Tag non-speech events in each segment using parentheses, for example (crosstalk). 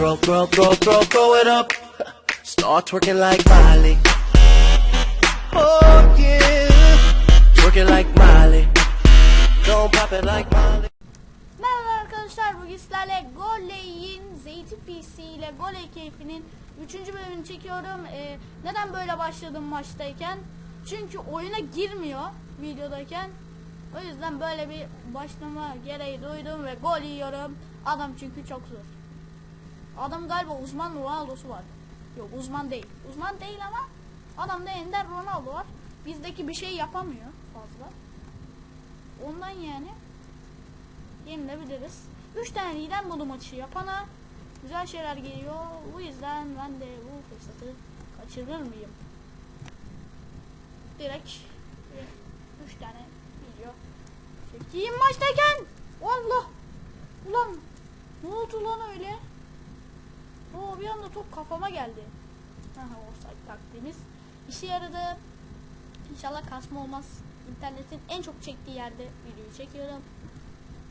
Throw, throw, throw, throw, throw it up. Start twerking like Miley. Oh yeah. Twerking like Miley. Don't pop it like Miley. Merhaba arkadaşlar bugün sizlerle Goley'in Zeytin ile Goley keyfinin 3. bölümünü çekiyorum. Ee, neden böyle başladım maçtayken? Çünkü oyuna girmiyor videodayken. O yüzden böyle bir başlama gereği duydum ve gol yiyorum. Adam çünkü çok zor. Adam galiba uzman Ronaldo'su var. Yok uzman değil. Uzman değil ama adamda Ender Ronaldo var. Bizdeki bir şey yapamıyor fazla. Ondan yani yenilebiliriz. 3 tane lider modu maçı yapana güzel şeyler geliyor. Bu yüzden ben de bu fırsatı kaçırır mıyım? Direkt 3 tane video çekeyim maçtayken. Allah! Ulan ne oldu lan öyle? Oo bir anda top kafama geldi. Aha offside taktiğimiz işe yaradı. İnşallah kasma olmaz. İnternetin en çok çektiği yerde videoyu çekiyorum.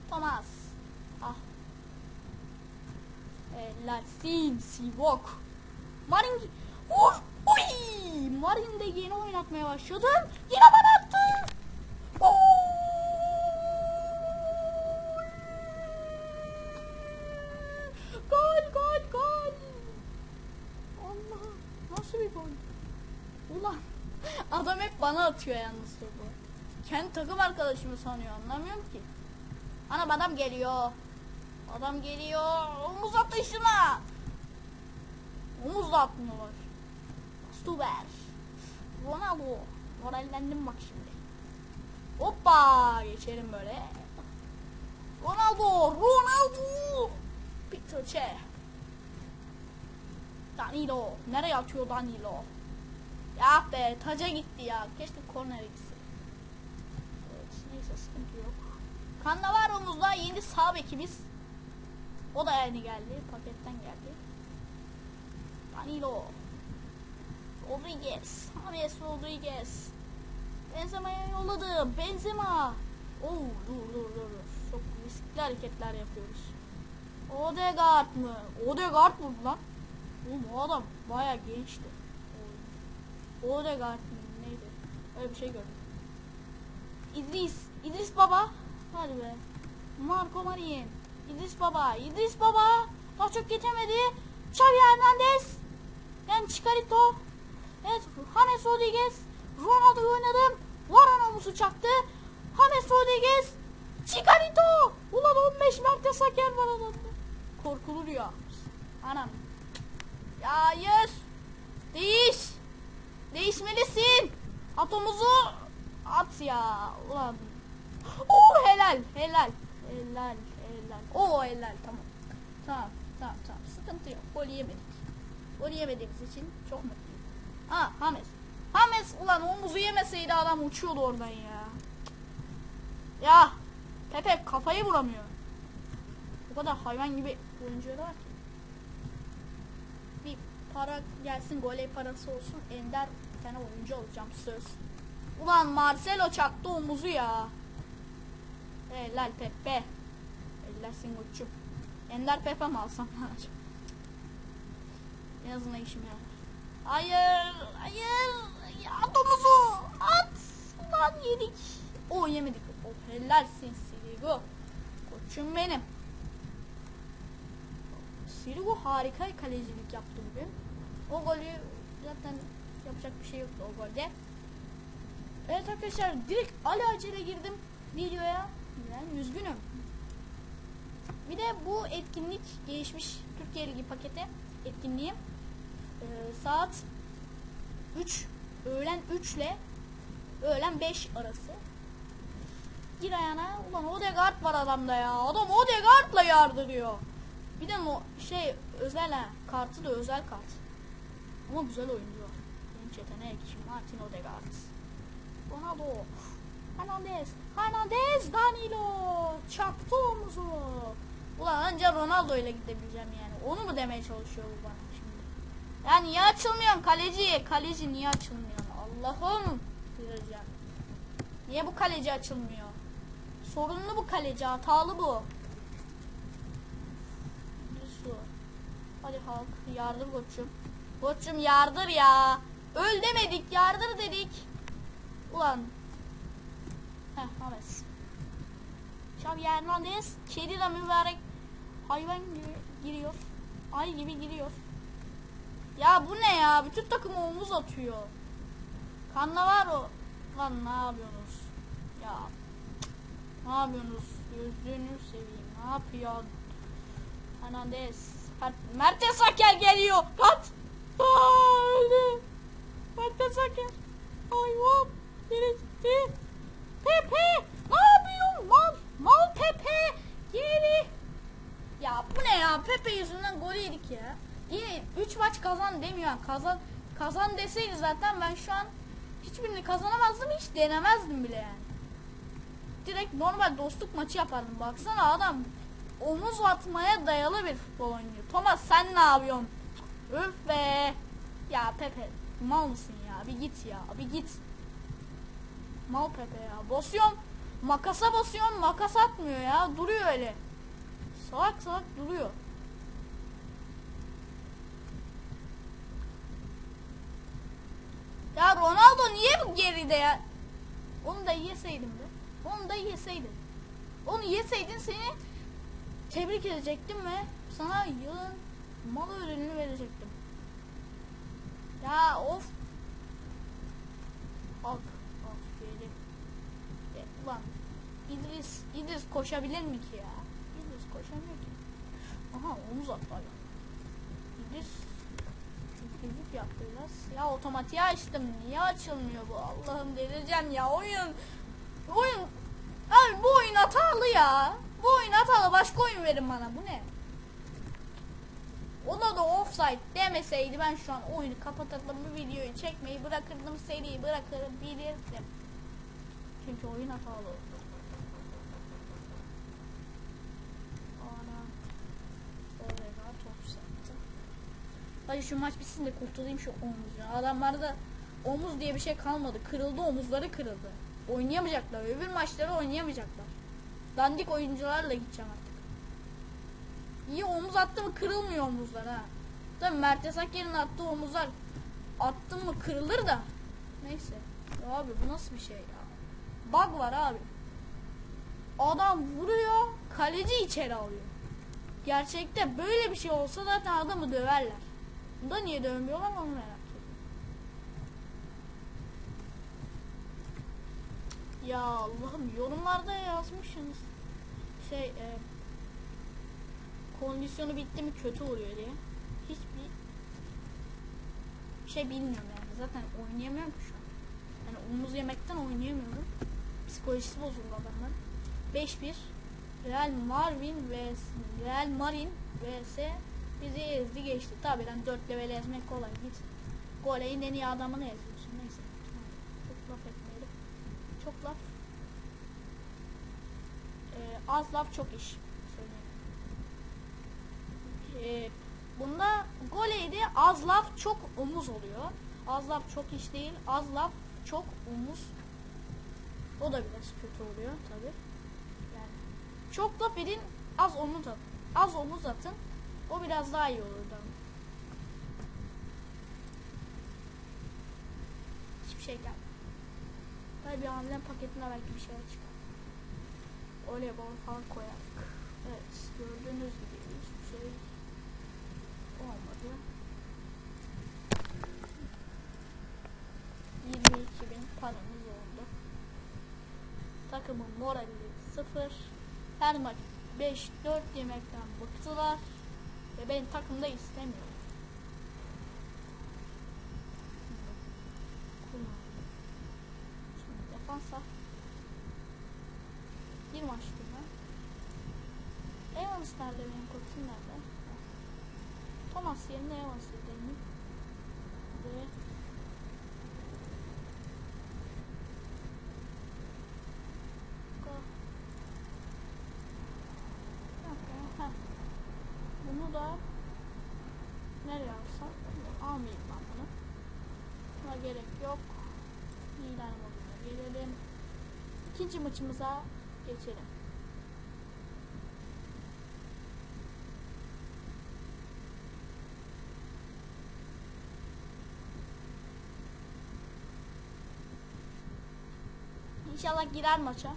Thomas. Ah. Latsin Sivok. Marin. Of. Uy. Marin de yeni oynatmaya başladım. Yine bana atıyor yalnız topu. Kendi takım arkadaşımı sanıyor anlamıyorum ki. Ana adam geliyor. Adam geliyor. Omuz atışına. Omuz da atmıyorlar. Stuber. Ronaldo. Morallendim bak şimdi. Hoppa. Geçelim böyle. Ronaldo. Ronaldo. Peter Che. Danilo. Nereye atıyor Danilo? Ya be taca gitti ya. Keşke korner gitsin. Evet, neyse sıkıntı yok. Cannavaro'muzda yeni sağ bekimiz. O da yeni geldi. Paketten geldi. Danilo. Rodriguez. James Rodriguez. Benzema'ya yolladı. Benzema. Oo dur dur. dur. Çok riskli hareketler yapıyoruz. Odegaard mı? Odegaard mı lan? Oğlum o adam baya gençti. Odegaard mı? Neydi? Öyle bir şey gördüm. İdris. İdris baba. Hadi be. Marco Marin. İdris baba. İdris baba. Daha çok geçemedi. Xavi Hernandez. Ben Chicarito. Evet. James Rodriguez. Ronaldo oynadım. Varan omuzu çaktı. James Rodriguez. Chicarito. Ulan 15 Mert'e saker var adamda. Korkulur ya. Anam. Ya hayır. Değiş. Değişmelisin. At omuzu. At ya. Ulan. Oo helal. Helal. Helal. Helal. Oo helal. Tamam. Tamam. Tamam. Tamam. Sıkıntı yok. Gol yemedik. Gol yemediğimiz için çok mutluyum. Ha Hames. Hames ulan omuzu yemeseydi adam uçuyordu oradan ya. Ya. Pepe kafayı vuramıyor. O kadar hayvan gibi oyuncular ki. Para gelsin goley parası olsun ender bir tane oyuncu olacağım söz. Ulan Marcelo çaktı omuzu ya. Helal Pepe. Ellersin koçum. Ender Pepe mi alsam? (laughs) En azından işime yarar. Hayır, hayır. Ya at omuzu. At. Ulan yedik. O yemedik. Oh helalsin Sirigu. Koçum benim. Sirigu harika kalecilik yaptı bugün. O golü zaten yapacak bir şey yoktu o golde. Evet arkadaşlar direkt Ali acele girdim videoya. Yani üzgünüm. Bir de bu etkinlik gelişmiş Türkiye Ligi paketi etkinliği ee, saat 3 öğlen 3 ile öğlen 5 arası. Gir ayağına ulan Odegaard var adamda ya. Adam Odegaard'la yardırıyor. Bir de no, şey özel ha. Kartı da özel kart. Ama güzel oyuncu var. Genç yetenek. Martin Odegaard. Ronaldo. Hernandez. Hernandez. Danilo. Çaktı omuzu. Ulan anca Ronaldo ile gidebileceğim yani. Onu mu demeye çalışıyor bu bana şimdi? Ya niye açılmıyorsun kaleci? Kaleci niye açılmıyor? Allah'ım. Niye bu kaleci açılmıyor? Sorunlu bu kaleci. Hatalı bu. Bir su. Hadi halk yardır koçum. Koçum yardır ya. Öl demedik yardır dedik. Ulan. Heh Hames. Xavi Hernandez. Kedi de mübarek. Hayvan gibi giriyor. Ay gibi giriyor. Ya bu ne ya? Bütün takım omuz atıyor. Cannavaro. Lan ne yapıyorsunuz? Ya. Ne yapıyorsunuz? Gözlüğünü seveyim. Ne yapıyor? Hernandez. Mert- Mertes Aker geliyor. Kat. Aa, öldü. Mertes Aker. Hayvan. Biri gitti. Pepe. Ne yapıyorsun? Mal. Mal Pepe. Geri. Ya bu ne ya? Pepe yüzünden gol yedik ya. Yine 3 maç kazan demiyor. Kazan kazan deseydi zaten ben şu an hiçbirini kazanamazdım hiç denemezdim bile yani. Direkt normal dostluk maçı yapardım. Baksana adam omuz atmaya dayalı bir futbol oynuyor. Thomas sen ne yapıyorsun? Öf be. Ya Pepe mal mısın ya? Bir git ya. Bir git. Mal Pepe ya. Basıyorum. Makasa basıyorum. Makas atmıyor ya. Duruyor öyle. Salak salak duruyor. Ya Ronaldo niye bu geride ya? Onu da yeseydim de. Onu da yeseydim. Onu yeseydin seni tebrik edecektim ve sana yılın mal ödülünü verecektim. Ya of. Al. Al şöyle. E, ulan İdris, İdris koşabilir mi ki ya? İdris koşamıyor ki. Aha omuz adam. İdris Çocuk yaptı biraz. Ya otomatiğe açtım. Niye açılmıyor bu? Allah'ım delireceğim ya. Oyun. Oyun. Abi bu oyun hatalı ya. Bu oyun hatalı. Başka oyun verin bana. Bu ne? Ona da offside demeseydi ben şu an oyunu kapatırdım. Bu videoyu çekmeyi bırakırdım. Seriyi bırakırım. Bilirdim. Çünkü oyun hatalı. Ana. Oraya top sattı. Hadi şu maç bitsin de kurtulayım şu omuzdan. Adamlarda omuz diye bir şey kalmadı. Kırıldı omuzları kırıldı. Oynayamayacaklar. Öbür maçları oynayamayacaklar. Dandik oyuncularla gideceğim artık. İyi omuz attı mı kırılmıyor omuzlar ha. Tabi Mertes Akker'in attığı omuzlar attın mı kırılır da. Neyse. Abi bu nasıl bir şey ya. Bug var abi. Adam vuruyor kaleci içeri alıyor. Gerçekte böyle bir şey olsa zaten adamı döverler. Bunda niye dövmüyorlar onu merak ediyorum. Ya Allah'ım yorumlarda yazmışsınız. Şey e, kondisyonu bitti mi kötü oluyor diye. Hiçbir şey bilmiyorum yani. Zaten oynayamıyorum şu an. Yani omuz yemekten oynayamıyorum. Psikolojisi bozuldu adamın. 5-1 Real Marvin vs Real Marin vs bizi ezdi geçti. Tabi lan 4 level ezmek kolay git. Goleyin en iyi adamını eziyorsun. Neyse. Çok laf etmeyelim. Çok laf. Az laf çok iş. Ee, bunda goleydi az laf çok omuz oluyor. Az laf çok iş değil. Az laf çok omuz. O da biraz kötü oluyor tabi. Yani çok laf edin az omuz atın. Az omuz atın. O biraz daha iyi ama. Hiçbir şey gelmedi. Tabii bir hamle paketine belki bir şeyler çıkar. Oley bal falan koyardık. Evet gördüğünüz gibi hiçbir şey olmadı. 22 bin paramız oldu. Takımın morali sıfır. Her maç 5-4 yemekten bıktılar. Ve benim takımda istemiyor. Şimdi defansa bir maç sonra Evans nerede benim koçum nerede? Thomas yerine Evans'ı deneyim. Ve. Bunu da nereye alsam? Almayayım ben bunu. Buna gerek yok. İlan moduna gelelim. İkinci maçımıza geçelim. İnşallah girer maça.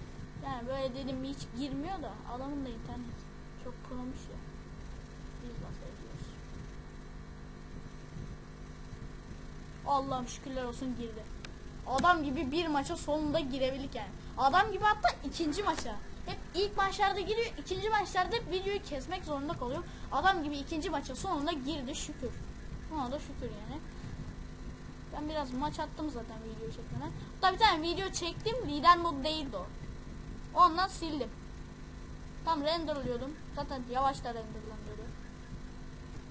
Yani böyle dedim hiç girmiyor da adamın da internet çok promuş ya. Biz nasıl ediyoruz. Allah'ım şükürler olsun girdi. Adam gibi bir maça sonunda girebildik yani. Adam gibi hatta ikinci maça. Hep ilk maçlarda giriyor, ikinci maçlarda videoyu kesmek zorunda kalıyor. Adam gibi ikinci maça sonunda girdi şükür. Ona da şükür yani. Ben biraz maç attım zaten video çekmeden. Hatta bir tane video çektim, lider mod değildi o. Ondan sildim. Tam renderlıyordum. Zaten yavaş da renderlanıyordu.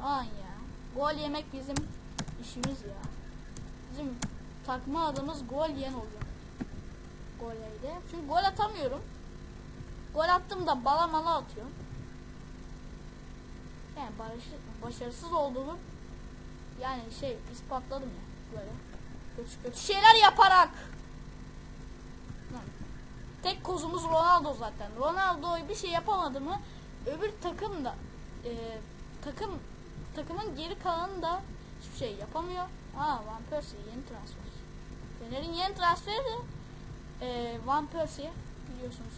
Aman ya. Gol yemek bizim işimiz ya. Bizim takma adımız gol yiyen oluyor. Golleydi. Çünkü gol atamıyorum. Gol attım da bala mala atıyorum. Yani başarısız olduğumu yani şey ispatladım ya böyle. Kötü kötü şeyler yaparak. Tek kozumuz Ronaldo zaten. Ronaldo bir şey yapamadı mı öbür takım da e, takım takımın geri kalanı da hiçbir şey yapamıyor. Aa Van Persie yeni transfer. Fener'in yeni transferi de e, Van Persie biliyorsunuz.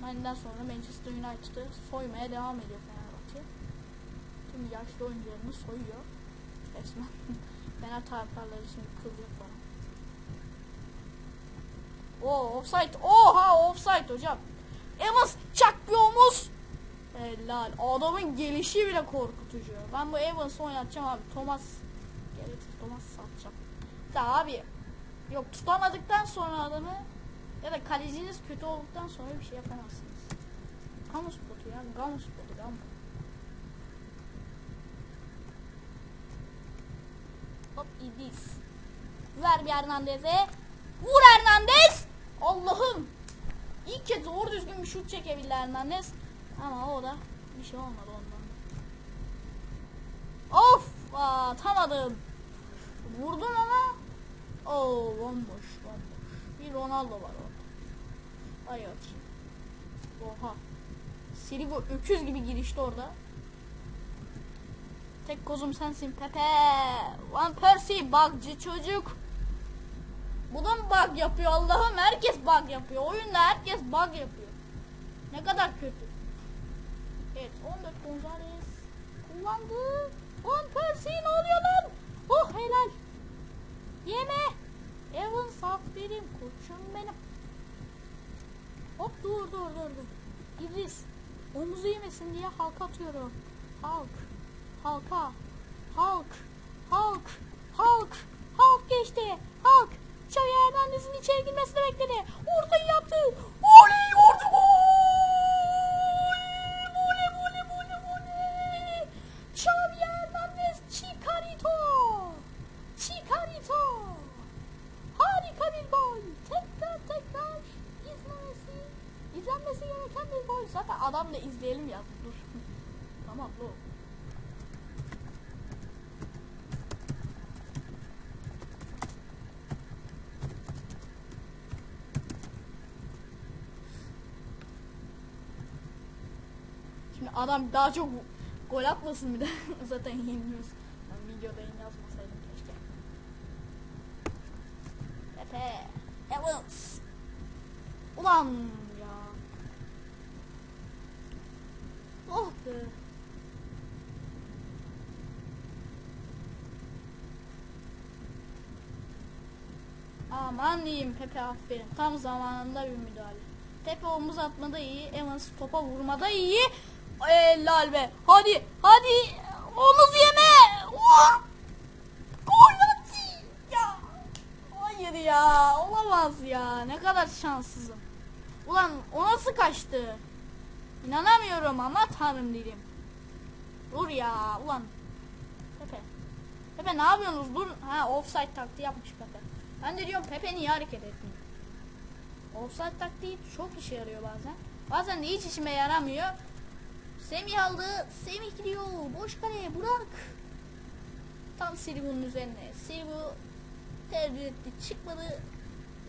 Mani'den sonra Manchester United'ı soymaya devam ediyor Fenerbahçe. Tüm yaşlı oyuncularını soyuyor. Resmen. (laughs) Fener taraftarları şimdi kılacak bana. Oo offside. Oha offside hocam. Evans çakmıyormuş. Helal. Adamın gelişi bile korkutucu. Ben bu Evans'ı oynatacağım abi. Thomas. Gereksiz Thomas satacağım. Da abi. Yok tutamadıktan sonra adamı ya da kaleciniz kötü olduktan sonra bir şey yapamazsınız. Kamu spotu ya. Kamu spotu. Kamu. Hop İdris. Ver bir Hernandez'e. Vur Hernandez. Allah'ım. İlk kez doğru düzgün bir şut çekebildi Hernandez. Ama o da bir şey olmadı ondan. Of! Aa, atamadım. Vurdum ama Oo bomboş bomboş. Bir Ronaldo var orada. Ay bakayım. Oha. Sirigu öküz gibi girişti orada. Tek kozum sensin Pepe. Van Persie bugcı çocuk. Bu da mı bug yapıyor Allah'ım herkes bug yapıyor. Oyunda herkes bug yapıyor. Ne kadar kötü. Evet 14 Gonzalez kullandı. Van Persie ne oluyor lan? Oh helal. Yeme. Evans aferin koçum benim. Hop dur dur dur dur. İdris omuzu yemesin diye halka atıyorum. Halk. Halka. Halk. Halk. Halk. Halk geçti. Halk. Xavi Hernandez'in içeri girmesini bekledi. Ortayı yaptı. Oley vurdu gol. Voley voley voley voley. Xavi Hernandez Chicarito. Harika bir gol. Tekrar tekrar izlemesi, izlenmesi gereken bir gol. Zaten adam da izleyelim ya. Dur. tamam bu. Adam daha çok gol atmasın bir de. (laughs) Zaten yeniliyoruz. Ben videoda yazmasaydım keşke. Pepe. Evans. Ulan ya. Oh be. Aman diyeyim Pepe aferin. Tam zamanında bir müdahale. Pepe omuz atmada iyi. Evans topa vurmada iyi. Helal be. Hadi hadi. Omuz yeme. Vur. Gol. Ya. Hayır ya. Olamaz ya. Ne kadar şanssızım. Ulan o nasıl kaçtı? İnanamıyorum ama tanrım dedim. Dur ya. Ulan. Pepe. Pepe ne yapıyorsunuz? Dur. Ha offside taktiği yapmış Pepe. Ben de diyorum Pepe niye hareket etmiyor? Offside taktiği çok işe yarıyor bazen. Bazen de hiç işime yaramıyor. Semih aldı. Semih gidiyor. Boş kale. Burak. Tam Sirigu'nun üzerine. Sirigu tercih etti. Çıkmadı.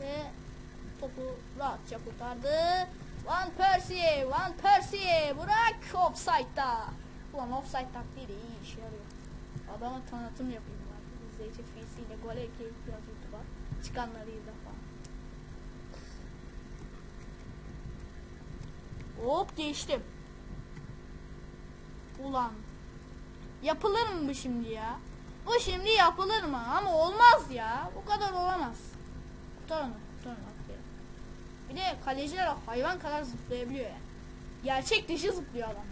Ve topu rahatça kurtardı. Van Persie. Van Persie. Burak offside'da. Ulan offside taktiği de iyi işe yarıyor. Adama tanıtım yapayım ben. İzleyici fiyesiyle gol ekleyin biraz YouTube'a. Çıkanları izle falan. Hop geçtim. Ulan. Yapılır mı bu şimdi ya? Bu şimdi yapılır mı? Ama olmaz ya. Bu kadar olamaz. Kurtar onu. Kurtar onu. Bir de kaleciler hayvan kadar zıplayabiliyor ya. Gerçek dışı zıplıyor adamlar.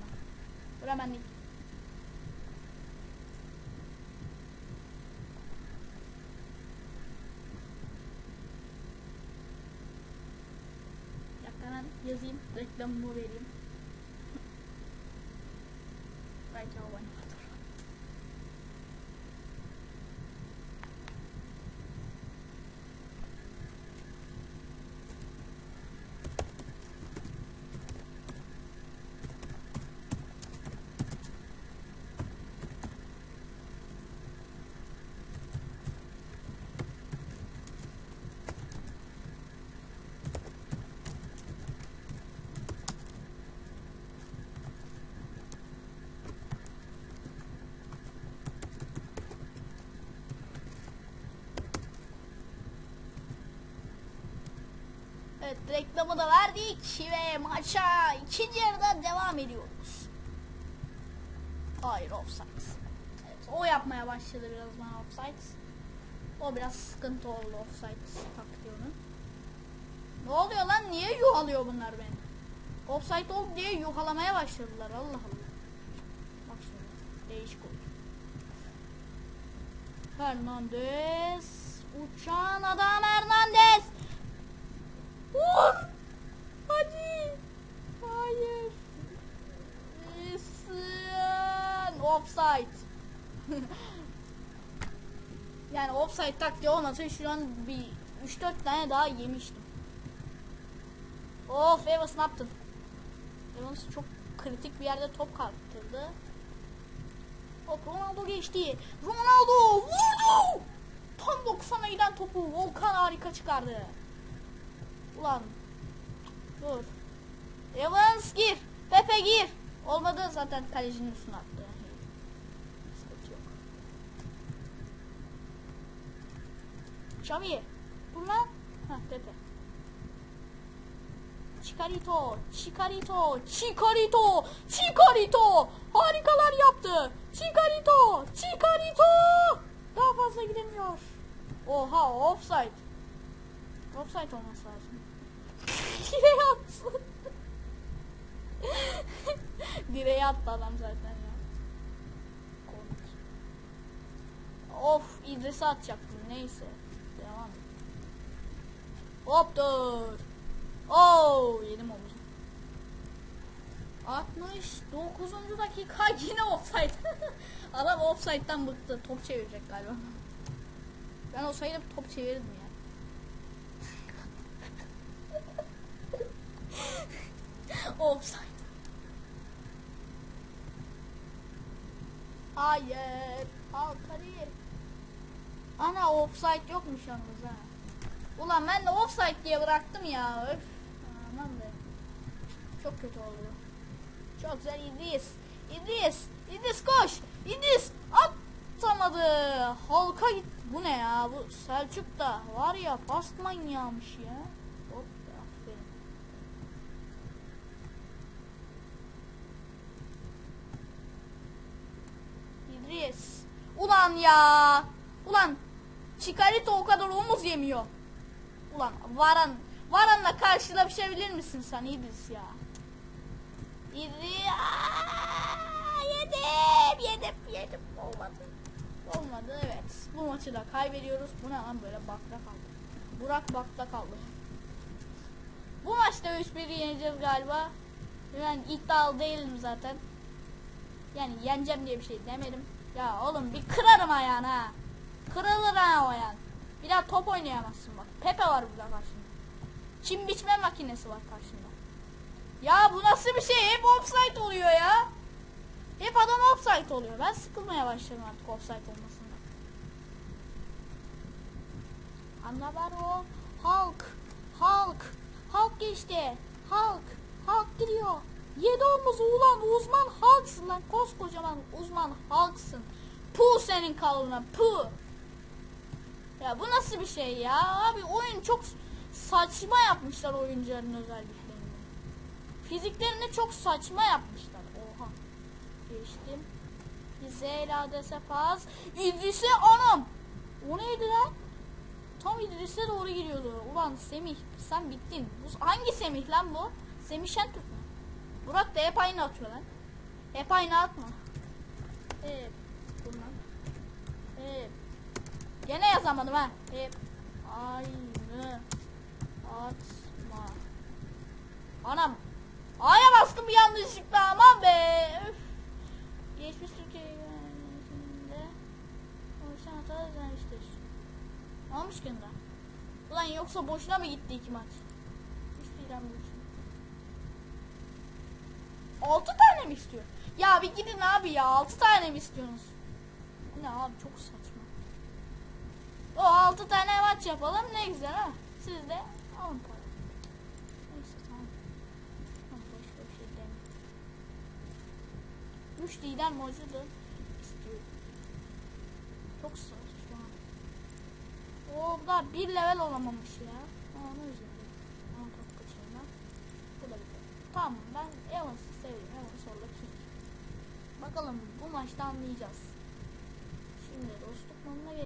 Dakika hemen yazayım. Reklamımı vereyim. Belki abone olur. Evet reklamı da verdik ve maça ikinci yarıda devam ediyoruz. Hayır offside. Evet o yapmaya başladı biraz bana offside. O biraz sıkıntı oldu offside taktiği onun. Ne oluyor lan niye yuhalıyor bunlar beni? Offside oldu diye yuhalamaya başladılar Allah Allah. Bak şimdi değişik oldu. Hernandez uçan adam Hernandez (laughs) yani offside taktiği olmasa şu an bir 3-4 tane daha yemiştim. Of Evans ne yaptın? Evans çok kritik bir yerde top kaptırdı. Hop Ronaldo geçti. Ronaldo vurdu! Tam 90'a giden topu Volkan harika çıkardı. Ulan. Dur. Evans gir. Pepe gir. Olmadı zaten kalecinin üstüne attı. Sıkıntı yok. Xavi. Dur lan. Heh Pepe. Chicarito, Chicarito, Chicarito, Chicarito. Harikalar yaptı. Chicarito, Chicarito. Daha fazla gidemiyor. Oha offside. Offside olması lazım. (laughs) Direğe attı. (laughs) Direğe attı adam zaten ya. Komik. Of İdris'e atacaktım neyse. Hop dur. Oo yedim omuzu. 69. dakika yine offside. (laughs) Adam offside'dan bıktı. Top çevirecek galiba. Ben olsaydım top çevirirdim ya. (laughs) Offside. Hayır. Al hayır. Ana offside yokmuş yalnız ha. Ulan ben de offside diye bıraktım ya. Öf. Aman be. Çok kötü oldu. Çok güzel İdris. İdris. İdris koş. İdris atamadı. Halka git. Bu ne ya? Bu Selçuk da var ya pas manyağmış ya. Hop aferin. İdris. Ulan ya. Ulan Chikarito o kadar omuz yemiyor. Ulan Varan Varan'la karşılaşabilir misin sen İdris ya? İdris Aa, yedim yedim yedim olmadı. Olmadı evet. Bu maçı da kaybediyoruz. Bu ne lan böyle bakta kaldı. Burak bakta kaldı. Bu maçta 3-1 yeneceğiz galiba. Ben iddialı değilim zaten. Yani yeneceğim diye bir şey demedim. Ya oğlum bir kırarım ayağını ha. Kırılır ha o ayağın. Daha top oynayamazsın bak. Pepe var burada karşında. Çim biçme makinesi var karşında. Ya bu nasıl bir şey? Hep offside oluyor ya. Hep adam offside oluyor. Ben sıkılmaya başladım artık offside olmasından. Annavarro, Hulk, Hulk, Hulk geçti. Hulk, Hulk gidiyor. Yedi omuzu ulan uzman Hulk'sın lan. Koskocaman uzman Hulk'sın. Puh senin kalına puh. Ya bu nasıl bir şey ya? Abi oyun çok saçma yapmışlar oyuncuların özelliklerini. fiziklerini çok saçma yapmışlar. Oha. Geçtim. Zeyla dese pas. İdris'e anam. O neydi lan? Tam İdris'e doğru giriyordu. Ulan Semih sen bittin. Bu, hangi Semih lan bu? Semih Şentürk mü? Burak da hep aynı atıyor lan. Hep aynı atma. Hep. Bundan. Hep. Gene yazamadım ha. Hep. Aynı. Atma. Anam. A'ya bastım yanlışlıkla aman be. Üf. Geçmiş Türkiye yönetiminde oluşan. Ne olmuş ki onda? Ulan yoksa boşuna mı gitti iki maç? Lan bu için. Altı tane mi istiyor? Ya bir gidin abi ya altı tane mi istiyorsunuz? Ne abi çok saçma. O altı tane maç yapalım ne güzel ha. Siz de alın para. Neyse tamam. Tamam, Başka bir şey demiyorum. Üç lider maçı da istiyorum. Çok saçma. O da bir level olamamış ya. Ne üzüldüm. Aa, top kaçırma. Bu da bir Tamam ben Evans'ı seviyorum. Evans orada King. Bakalım bu maçta anlayacağız. Şimdi dostluk geç.